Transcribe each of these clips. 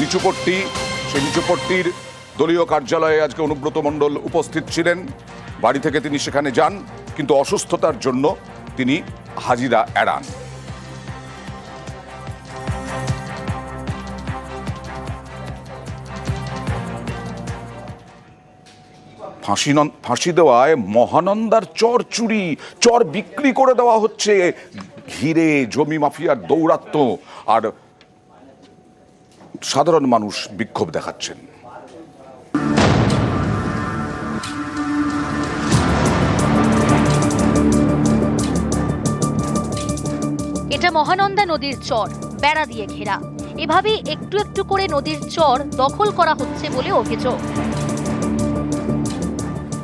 নিচুপট্টি সেই নিচুপট্টির দলীয় কার্যালয়ে আজকে অনুব্রত মণ্ডল উপস্থিত ছিলেন। বাড়ি থেকে তিনি সেখানে যান, কিন্তু অসুস্থতার জন্য তিনি হাজিরা এড়ান। ফাঁসি ফাঁসি দেওয়ায় মহানন্দার চর চুরি, চর বিক্রি করে দেওয়া হচ্ছে। ঘিরে জমি মাফিয়ার দৌরাত্ম আর সাধারণ মানুষ বিক্ষোভ দেখাচ্ছেন। এটা মহানন্দা নদীর চর, বেড়া দিয়ে ঘেরা। এভাবেই একটু একটু করে নদীর চর দখল করা হচ্ছে বলে অভিযোগ।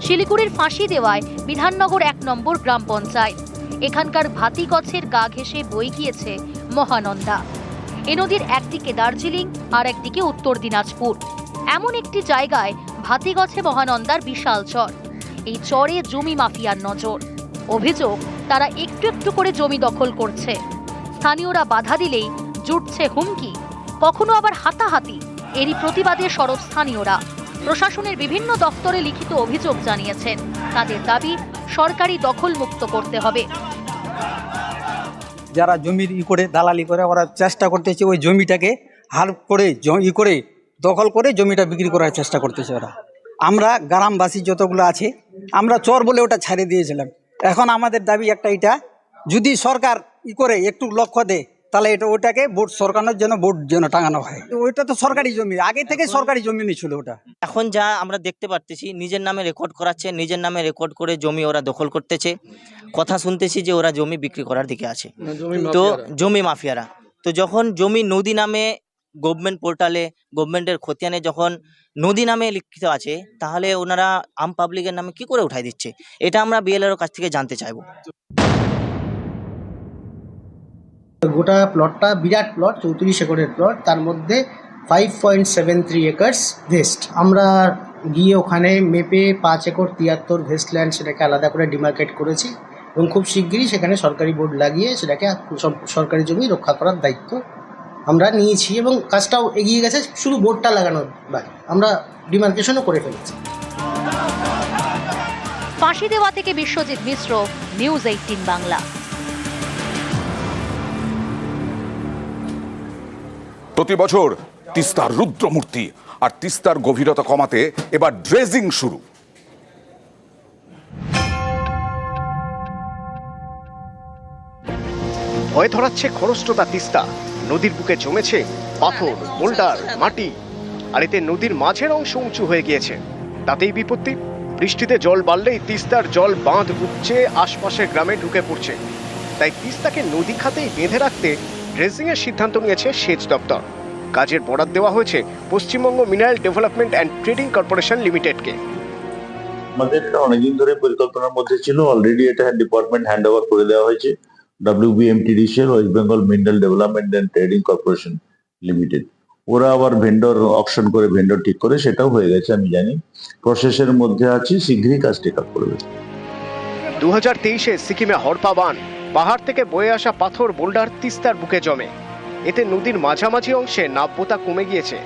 শিলিগুড়ির ফাঁসি দেওয়ায় বিধাননগর এক নম্বর গ্রাম পঞ্চায়েত। এখানকার ভাতি গছের গা ঘেঁষে বই গিয়েছে মহানন্দা। এ নদীর একদিকে দার্জিলিং আর একদিকে উত্তর দিনাজপুর। এমন একটি জায়গায় ভাতিগছে মহানন্দার বিশাল চর। এই চরে জমি মাফিয়ার নজর। অভিযোগ, তারা একটু একটু করে জমি দখল করছে। স্থানীয়রা বাধা দিলেই জুটছে হুমকি। কখনো আবার হাতাহাতি। এরই প্রতিবাদে সরব স্থানীয়রা। প্রশাসনের বিভিন্ন দপ্তরে লিখিত অভিযোগ জানিয়েছেন। তাদের দাবি, সরকারি দখল মুক্ত করতে হবে। যারা জমির ই করে, দালালি করে, ওরা চেষ্টা করতেছে ওই জমিটাকে হার করে ই করে, দখল করে জমিটা বিক্রি করার চেষ্টা করতেছে ওরা। আমরা গ্রামবাসী যতগুলো আছে, আমরা চর বলে ওটা ছাড়ে দিয়েছিলাম। এখন আমাদের দাবি একটা, এটা যদি সরকার ই করে, একটু লক্ষ্য দেয় তাহলে এটা ওটাকে ভোট সরকারের জন্য ভোট যেন টাঙানো হয়। ওইটা তো সরকারি জমি আগে থেকে সরকারি জমি ছিল ওটা। এখন যা আমরা দেখতে পারতেছি নিজের নামে রেকর্ড করাচ্ছে নিজের নামে রেকর্ড করে জমি ওরা দখল করতেছে। কথা শুনতেছি যে ওরা জমি বিক্রি করার দিকে আছে। তো জমি মাফিয়ারা। তো যখন জমি নদী নামে গভর্নমেন্ট পোর্টালে গভর্নমেন্টের খতিয়ানে যখন নদী নামে লিখিত আছে তাহলে ওনারা আম পাবলিকের নামে কি করে উঠাই দিচ্ছে? এটা আমরা বিএলআর কাছ থেকে জানতে চাইব। গোটা প্লটটা বিরাট প্লট চৌত্রিশ একরের প্লট তার মধ্যে five point seven three acres vest আমরা গিয়ে ওখানে মেপে পাঁচ একর তিয়াত্তর ভেস্ট ল্যান্ড সেটাকে আলাদা করে ডিমার্কেট করেছি এবং খুব শিগগিরই সেখানে সরকারি বোর্ড লাগিয়ে সেটাকে সরকারি জমি রক্ষা করার দায়িত্ব আমরা নিয়েছি এবং কাজটাও এগিয়ে গেছে, শুধু বোর্ডটা লাগানোর বাকি। আমরা ডিমার্কেশনও করে ফেলেছি। ফাঁসি দেওয়া থেকে বিশ্বজিৎ মিশ্র নিউজ এইটিন বাংলা। প্রতি বছর তিস্তার রুদ্রমূর্তি আর তিস্তার গভীরতা কমাতে এবার ড্রেজিং শুরু। ভয় ধরাচ্ছে খরস্রোতা তিস্তা। নদীর বুকে জমেছে পাথর, বোল্ডার, মাটি, আর এতে নদীর মাঝের অংশ উঁচু হয়ে গিয়েছে। তাতেই বিপত্তি। বৃষ্টিতে জল বাড়লেই তিস্তার জল বাঁধ উপচে আশপাশের গ্রামে ঢুকে পড়ছে। তাই তিস্তাকে নদী খাতেই বেঁধে রাখতে ড্রেজিং এর সিদ্ধান্ত নিয়েছে সেচ দপ্তর। কাজের বরাদ দেওয়া হয়েছে Paschimbanga Mineral Development and Trading Corporation লিমিটেডকে। আমাদের এটা অনেকদিন ধরে পরিকল্পনার মধ্যে ছিল অলরেডি এটা ডিপার্টমেন্ট হ্যান্ড ওভার করে দেওয়া হয়েছে WBMTDCL West Bengal Mineral Development and Trading Corporation Limited ওরা আবার ভেন্ডর অপশন করে ভেন্ডর ঠিক করে সেটাও হয়ে গেছে আমি জানি। প্রসেসের মধ্যে আছি শীঘ্রই কাজ টেক আপ করবে। দু হাজার তেইশে সিকিমে হরপা বান পাহাড় থেকে বয়ে আসা পাথর বোল্ডার তিস্তার বুকে জমে। এতে নদীর মাঝামাঝি অংশে নাব্যতা কমে গিয়েছে।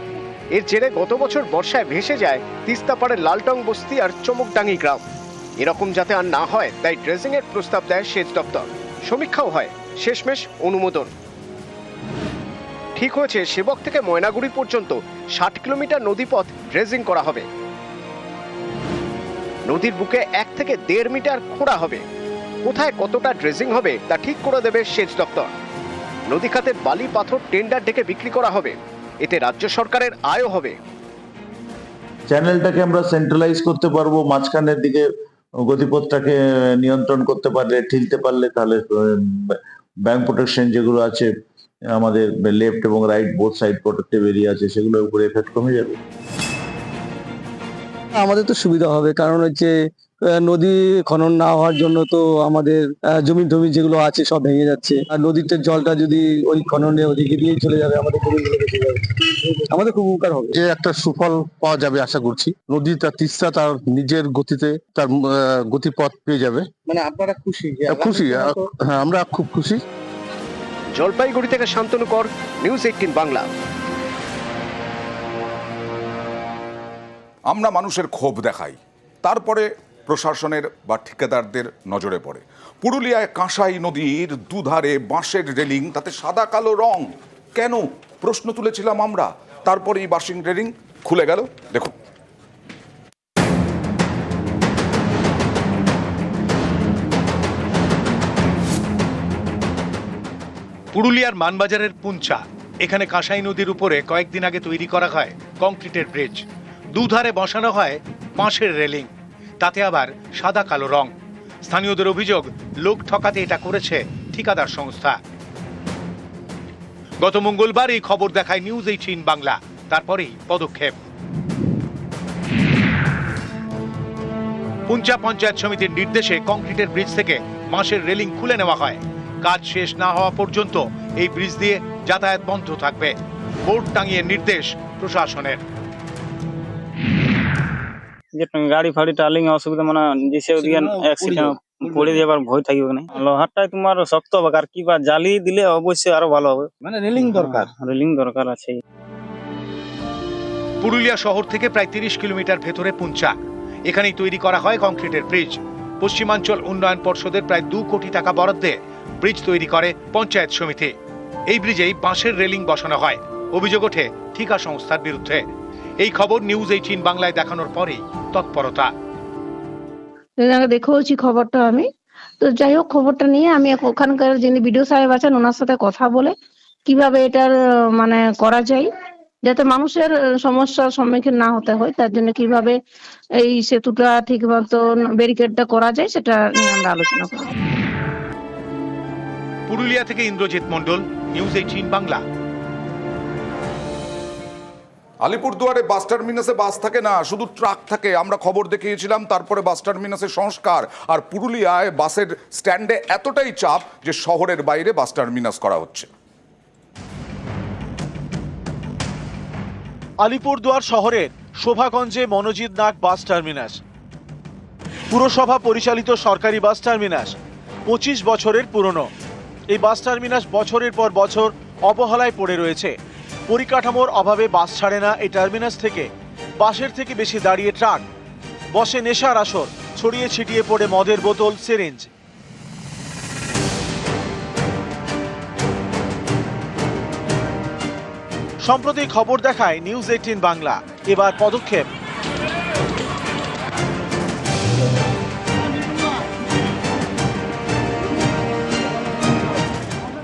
এর জেরে গত বছর বর্ষায় ভেসে যায় তিস্তা পাড়ের লালটং বস্তি আর চমকডাঙ্গি গ্রাম। এরকম যাতে আর না হয়, তাই ড্রেজিং এর প্রস্তাব দেয় সেচ দপ্তর। সমীক্ষাও হয়। শেষমেশ অনুমোদন। ঠিক হয়েছে, সেবক থেকে ময়নাগুড়ি পর্যন্ত ষাট কিলোমিটার নদীপথ ড্রেজিং করা হবে। নদীর বুকে এক থেকে দেড় মিটার খোঁড়া হবে। কোথায় কতটা ড্রেজিং হবে তা ঠিক করে দেবে সেচ দপ্তর। নদী খাতের বালি পাথর টেন্ডার ডেকে বিক্রি করা হবে এতে রাজ্য সরকারের আয়ও হবে। চ্যানেলটাকে আমরা সেন্ট্রালাইজ করতে পারব মাঝখানের দিকে গতিপথটাকে নিয়ন্ত্রণ করতে পারলে ঠিলতে পারলে তাহলে ব্যাংক প্রোটেকশন যেগুলো আছে আমাদের লেফট এবং right both side protective area আছে সেগুলোর উপরে এফেক্ট কমে যাবে। আমাদের তো সুবিধা হবে কারণ হচ্ছে নদী খনন না হওয়ার জন্য তো আমাদের জমি টমি যেগুলো আছে সব ভেঙে যাচ্ছে। আর নদীতে জলটা যদি ওই খননে ওদিকে দিয়ে চলে যাবে আমাদের জমিগুলো বেঁচে যাবে। আমাদের খুব উপকার হবে। যে একটা সুফল পাওয়া যাবে আশা করছি। নদী তার তিস্তা তার নিজের গতিতে তার গতিপথ পেয়ে যাবে। মানে আপনারা খুশি খুশি হ্যাঁ আমরা খুব খুশি। জলপাইগুড়ি থেকে শান্তনু কর নিউজ এইটিন বাংলা। আমরা মানুষের ক্ষোভ দেখাই। তারপরে প্রশাসনের বা ঠিকাদারদের নজরে পড়ে। পুরুলিয়ায় কাঁসাই নদীর দুধারে বাঁশের রেলিং, তাতে সাদা কালো রং। কেন? প্রশ্ন তুলেছিলাম আমরা। তারপরে এই বাঁশিং রেলিং খুলে গেল। দেখুন। পুরুলিয়ার মানবাজারের পুঞ্চা। এখানে কাঁসাই নদীর উপরে কয়েকদিন আগে তৈরি করা হয় কংক্রিটের ব্রিজ। দুধারে বসানো হয় বাঁশের রেলিং। তাতে আবার সাদা কালো রং। স্থানীয়দের অভিযোগ, লোক ঠকাতে এটা করেছে ঠিকাদার সংস্থা। গত মঙ্গলবার এই খবর দেখায় নিউজ এইটিন বাংলা। তারপরেই পদক্ষেপ। পুঞ্চা পঞ্চায়েত সমিতির নির্দেশে কংক্রিটের ব্রিজ থেকে বাঁশের রেলিং খুলে নেওয়া হয়। কাজ শেষ না হওয়া পর্যন্ত এই ব্রিজ দিয়ে যাতায়াত বন্ধ থাকবে। বোর্ড টাঙিয়ে নির্দেশ প্রশাসনের। যে গাড়ি ফাড়ি টার্লিং অসুবিধা মানে যেসে ওদিকে অ্যাক্সিডেন্ট পড়ে যাবার ভয় থাকবে না। লোহারটাই তোমার শক্ত হবে আর কি বা জালি দিলে অবশ্যই আরও ভালো হবে। মানে রেলিং দরকার। রেলিং দরকার আছে পুরুলিয়া শহর থেকে প্রায় তিরিশ কিলোমিটার ভেতরে পুঞ্চা। এখানেই তৈরি করা হয় কংক্রিটের ব্রিজ। পশ্চিমাঞ্চল উন্নয়ন পর্ষদের প্রায় দু কোটি টাকা বরাদ্দে ব্রিজ তৈরি করে পঞ্চায়েত সমিতি। এই ব্রিজেই বাঁশের রেলিং বসানো হয়। অভিযোগ ওঠে ঠিকা সংস্থার বিরুদ্ধে। এই খবর নিউজ এইটিন বাংলায় দেখানোর পরেই। তৎপরতা। দেখেওছি খবরটা আমি। তো যাই হোক খবরটা নিয়ে আমি ওখানকার যিনি বিডিও সাহেব আছেন ওনার সাথে কথা বলে কীভাবে এটার মানে করা যায় যাতে মানুষের সমস্যার সম্মুখীন না হতে হয় তার জন্য কীভাবে এই সেতুটা ঠিক মতো ব্যারিকেডটা করা যায় সেটা নিয়ে আমরা আলোচনা করব। পুরুলিয়া থেকে ইন্দ্রজিৎ মণ্ডল নিউজ এইটিন বাংলা। আলিপুরদুয়ারে বাস টার্মিনাসে বাস থাকে না, শুধু ট্রাক থাকে। আমরা খবর দেখিয়েছিলাম, তারপরে বাস টার্মিনাসের সংস্কার। আর পুরুলিয়ায় বাসের স্ট্যান্ডে এতটাই চাপ যে শহরের বাইরে বাস টার্মিনাস করা হচ্ছে। আলিপুরদুয়ার শহরের শোভাগঞ্জে মনোজিৎ নাগ বাস টার্মিনাস। পুরসভা পরিচালিত সরকারি বাস টার্মিনাস পঁচিশ বছরের পুরনো। এই বাস টার্মিনাস বছরের পর বছর অবহেলায় পড়ে রয়েছে। পরিকাঠামোর অভাবে বাস ছাড়ে না এই টার্মিনাস থেকে। বাসের থেকে বেশি দাঁড়িয়ে ট্রাক। বসে নেশার আসর, ছড়িয়ে ছিটিয়ে পড়ে মদের বোতল, সিরিঞ্জ। সম্প্রতি খবর দেখায় নিউজ এইটিন বাংলা। এবার পদক্ষেপ।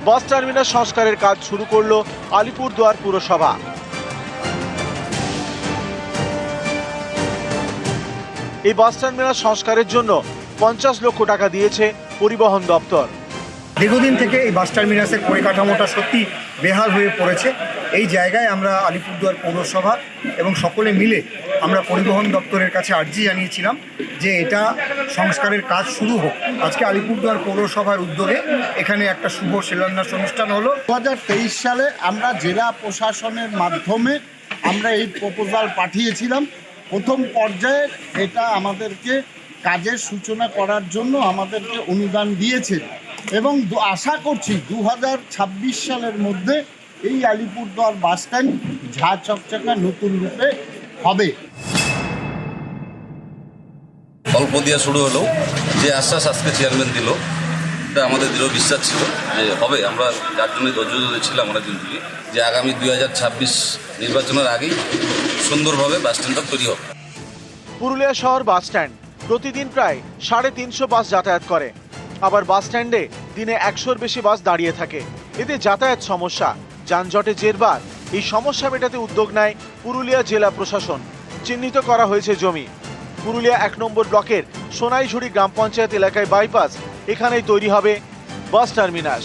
বাস টার্মিনাস সংস্কারের কাজ শুরু করল আলিপুরদুয়ার পুরসভা। এই বাস টার্মিনাস সংস্কারের জন্য পঞ্চাশ লক্ষ টাকা দিয়েছে পরিবহন দপ্তর। দীর্ঘদিন থেকে এই বাস টার্মিনাসের পরিকাঠামোটা সত্যি বেহাল হয়ে পড়েছে। এই জায়গায় আমরা আলিপুরদুয়ার পৌরসভা এবং সকলে মিলে আমরা পরিবহন দপ্তরের কাছে আর্জি জানিয়েছিলাম যে এটা সংস্কারের কাজ শুরু হোক। আজকে আলিপুরদুয়ার পৌরসভার উদ্যোগে এখানে একটা শুভ শিলান্যাস অনুষ্ঠান হলো। দু হাজার তেইশ সালে আমরা জেলা প্রশাসনের মাধ্যমে আমরা এই প্রপোজাল পাঠিয়েছিলাম। প্রথম পর্যায়ে এটা আমাদেরকে কাজের সূচনা করার জন্য আমাদেরকে অনুদান দিয়েছে। এবং আশা করছি দু হাজার ছাব্বিশ সালের মধ্যে এই আলিপুরদুয়ার বাস স্ট্যান্ড ঝা চকচকা নতুন রূপে হবে। অল্প দিয়ে শুরু হলো। যে আশ্বাস আজকে চেয়ারম্যান দিল এটা আমাদের দৃঢ় বিশ্বাস ছিল যে হবে আমরা যার জন্য ধৈর্য ধরে ছিলাম অনেকদিন থেকে যে আগামী দুই হাজার ছাব্বিশ নির্বাচনের আগেই সুন্দরভাবে বাস স্ট্যান্ডটা তৈরি হবে। পুরুলিয়া শহর বাস স্ট্যান্ড প্রতিদিন প্রায় সাড়ে তিনশো বাস যাতায়াত করে। আবার বাস স্ট্যান্ডে দিনে একশোর বেশি বাস দাঁড়িয়ে থাকে। এতে যাতায়াত সমস্যা যানজটে জেরবার এই সমস্যা মেটাতে উদ্যোগ নেয় পুরুলিয়া জেলা প্রশাসন। চিহ্নিত করা হয়েছে জমি। পুরুলিয়া এক নম্বর ব্লকের সোনাইঝুড়ি গ্রাম পঞ্চায়েত এলাকায় বাইপাস। এখানেই তৈরি হবে বাস টার্মিনাস।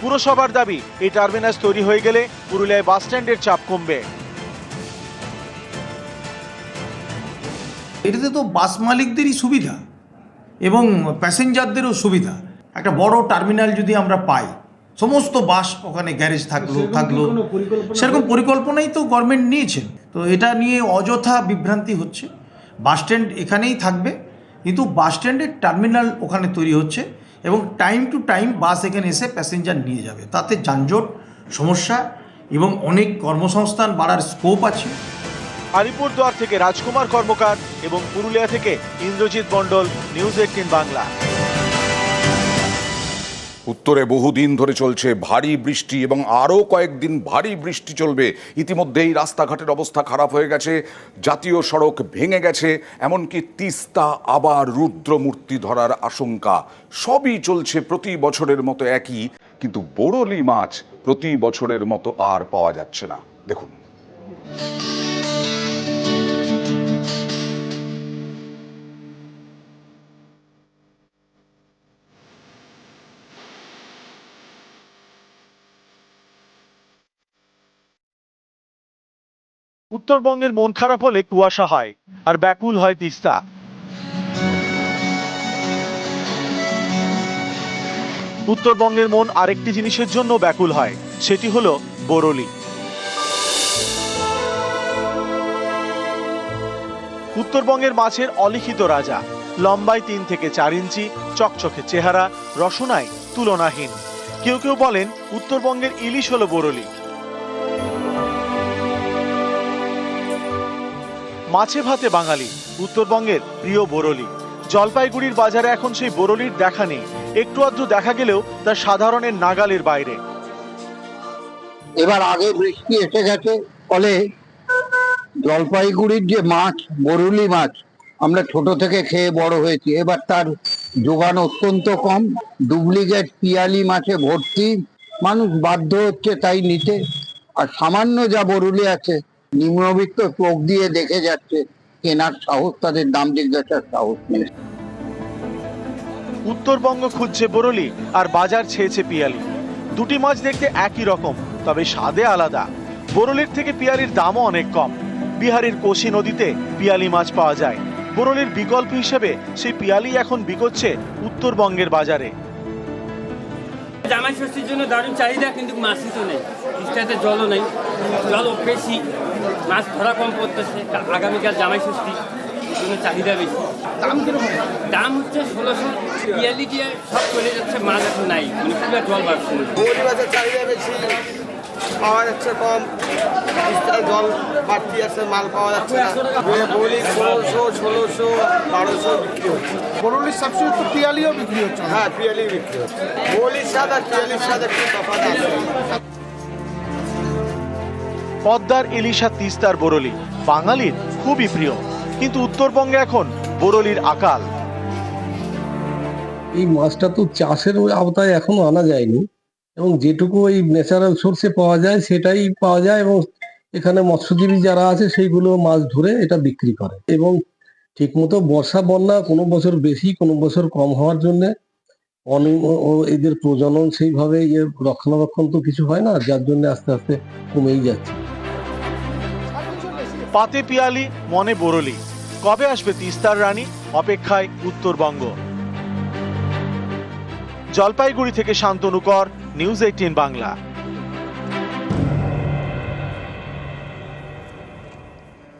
পুরসভার দাবি, এই টার্মিনাস তৈরি হয়ে গেলে পুরুলিয়ায় বাস স্ট্যান্ডের চাপ কমবে। এটাতে তো বাস মালিকদেরই সুবিধা এবং প্যাসেঞ্জারদেরও সুবিধা। একটা বড় টার্মিনাল যদি আমরা পাই সমস্ত বাস ওখানে গ্যারেজ থাকল থাকল। সেরকম পরিকল্পনাই তো গভর্নমেন্ট নিয়েছেন তো এটা নিয়ে অযথা বিভ্রান্তি হচ্ছে। বাস স্ট্যান্ড এখানেই থাকবে কিন্তু বাস স্ট্যান্ডের টার্মিনাল ওখানে তৈরি হচ্ছে এবং টাইম টু টাইম বাস এখানে এসে প্যাসেঞ্জার নিয়ে যাবে। তাতে যানজট সমস্যা এবং অনেক কর্মসংস্থান বাড়ার স্কোপ আছে। আলিপুরদুয়ার থেকে রাজকুমার কর্মকার এবং পুরুলিয়া থেকে ইন্দ্রজিৎ মণ্ডল নিউজ এইটিন বাংলা। উত্তরে বহুদিন ধরে চলছে ভারী বৃষ্টি এবং আরও কয়েকদিন ভারী বৃষ্টি চলবে। ইতিমধ্যেই রাস্তাঘাটের অবস্থা খারাপ হয়ে গেছে, জাতীয় সড়ক ভেঙে গেছে, এমনকি তিস্তা, আবার রুদ্রমূর্তি ধরার আশঙ্কা। সবই চলছে প্রতি বছরের মতো একই, কিন্তু বোরলি মাছ প্রতি বছরের মতো আর পাওয়া যাচ্ছে না। দেখুন। উত্তরবঙ্গের মন খারাপ হলে কুয়াশা হয় আর ব্যাকুল হয় তিস্তা। উত্তরবঙ্গের মন আরেকটি জিনিসের জন্য ব্যাকুল হয়, সেটি হলো বোরলি। উত্তরবঙ্গের মাছের অলিখিত রাজা, লম্বায় তিন থেকে চার ইঞ্চি, চকচকে চেহারা, রসনায় তুলনাহীন। কেউ কেউ বলেন উত্তরবঙ্গের ইলিশ হলো বোরলি। মাছে ভাতে বাঙালি, উত্তরবঙ্গের প্রিয় বোরলি। জলপাইগুড়ির বাজারে এখন সেই বোরলির দেখা নেই। একটু আধটু দেখা গেলেও তা সাধারণের নাগালের বাইরে। এবার আগে বৃষ্টি এসে গেছে, ফলে জলপাইগুড়ির যে মাছ, বরুলি মাছ, আমরা ছোট থেকে খেয়ে বড় হয়েছি। এবার তার যোগান অত্যন্ত কম। ডুপ্লিকেট পিয়ালি মাছে ভর্তি। মানুষ বাধ্য হচ্ছে তাই নিতে। আর সামান্য যা বরুলি আছে নিম্নবিত্ত চোখ দিয়ে দেখে যাচ্ছে কেনার সাহস তাদের দাম জিজ্ঞাসার সাহস নেই। উত্তরবঙ্গ খুঁজছে বোরলি আর বাজার ছেয়েছে পিয়ালি। দুটি মাছ দেখতে একই রকম তবে স্বাদে আলাদা। বোরলির থেকে পিয়ালির দামও অনেক কম। বিহারের কোশি নদীতে পিয়ালি মাছ পাওয়া যায়। বোরলির বিকল্প হিসেবে সেই পিয়ালি এখন বিকোচ্ছে উত্তরবঙ্গের বাজারে। জামাই ষষ্ঠীর জন্য দারুণ চাহিদা কিন্তু মাছই তো নেই। জলও নেই। জল বেশি। মাছ ধরা কম পড়তেছে আগামীকাল জামাই ষষ্ঠী জন্য চাহিদা বেশি। দাম কীরকম? দাম হচ্ছে ষোলোশো পিয়ালি দিয়ে সব চলে যাচ্ছে মাছ এখন নাই। মানে পুরো জল বাড়ছে মাছের চাহিদা বেশি পাওয়া যাচ্ছে কম জল বাড়তি আছে মাল পাওয়া যাচ্ছে না। বৌলি ষোলোশো ষোলোশো বারোশো বিক্রি হচ্ছে। বরুলির সবচেয়ে তো পিয়ালিও বিক্রি হচ্ছে। হ্যাঁ পিয়ালি বিক্রি হচ্ছে। বৌলির স্বাদ আর পিয়ালির স্বাদ একটু তফাৎ আছে। পদ্মার ইলিশা তিস্তার বোরলি। বাঙালির খুবই প্রিয়। কিন্তু উত্তরবঙ্গে এখন বোরলির আকাল। এই মাছটা তো চাষের আওতায় এখনও আনা যায়নি। এবং যেটুকু ওই ন্যাচারাল সোর্সে পাওয়া যায়, সেটাই পাওয়া যায় এবং এখানে মৎস্যজীবী যারা আছে, সেইগুলো মাছ ধরে এটা বিক্রি করে। এবং ঠিকমতো বর্ষা, বন্যা কোনো বছর বেশি, কোনো বছর কম হওয়ার জন্য এদের প্রজনন সেইভাবে ইয়ে রক্ষণাবেক্ষণ তো কিছু হয় না, যার জন্য আস্তে আস্তে কমেই যাচ্ছে। পাতে পিয়ালি, মনে বরলি। কবে আসবে তিস্তার রানী? অপেক্ষায় উত্তরবঙ্গ। জলপাইগুড়ি থেকে শান্তনুকর, নিউজ এইটিন বাংলা।